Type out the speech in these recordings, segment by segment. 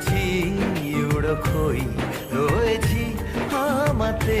রয়েছি উড়ো খই রয়েছি আমাতে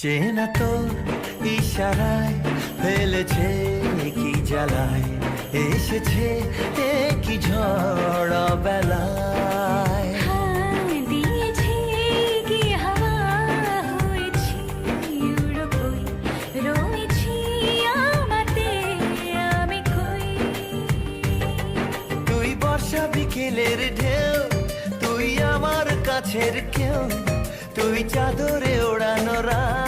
চেনা তোর ইশারায় ফেলেছে কি জ্বালায় এসেছে কি ঝড় বেলায়। তুই বর্ষা বিকেলের ঢেউ তুই আমার কাছের কেউ তুই চাদরে ওড়ানো রাত।